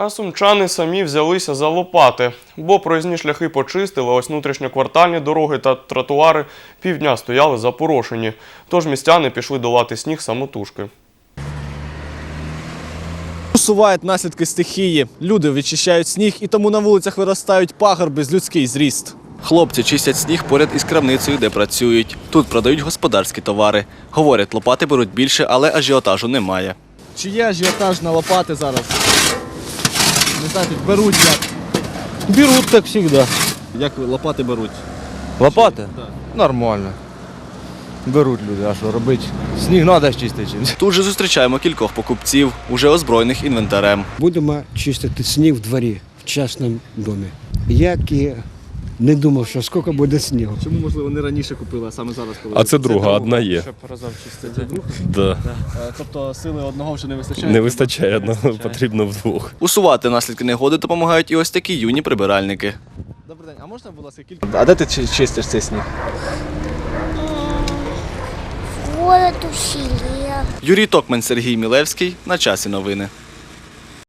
А сумчани самі взялися за лопати, бо проїзні шляхи почистили, а ось внутрішньоквартальні дороги та тротуари півдня стояли запорошені. Тож містяни пішли долати сніг самотужки. Усувають наслідки стихії. Люди відчищають сніг і тому на вулицях виростають пагорби з людський зріст. Хлопці чистять сніг поряд із крамницею, де працюють. Тут продають господарські товари. Говорять, лопати беруть більше, але ажіотажу немає. Чи є ажіотаж на лопати зараз? Тут беруть як. завжди. как всегда. Як лопати беруть? Лопати? Так. Нормально. Беруть люди, а що робити? Сніг треба чистити. Тут же зустрічаємо кількох покупців, уже озброєних інвентарем. Будемо чистити сніг в дворі в частному домі. Як і не думав, що скільки буде снігу. Чому, можливо, не раніше купили, а саме зараз коли? А це друга, одна є. Це друга? Да. Е, Тобто сили одного вже не вистачає? Не вистачає одного, потрібно вдвох. Усувати наслідки негоди допомагають і ось такі юні прибиральники. Добрий день, а можна, будь ласка, кілька. А де ти чи- чистиш цей сніг? Город усилия. Юрій Токман, Сергій Мілевський. На часі новини.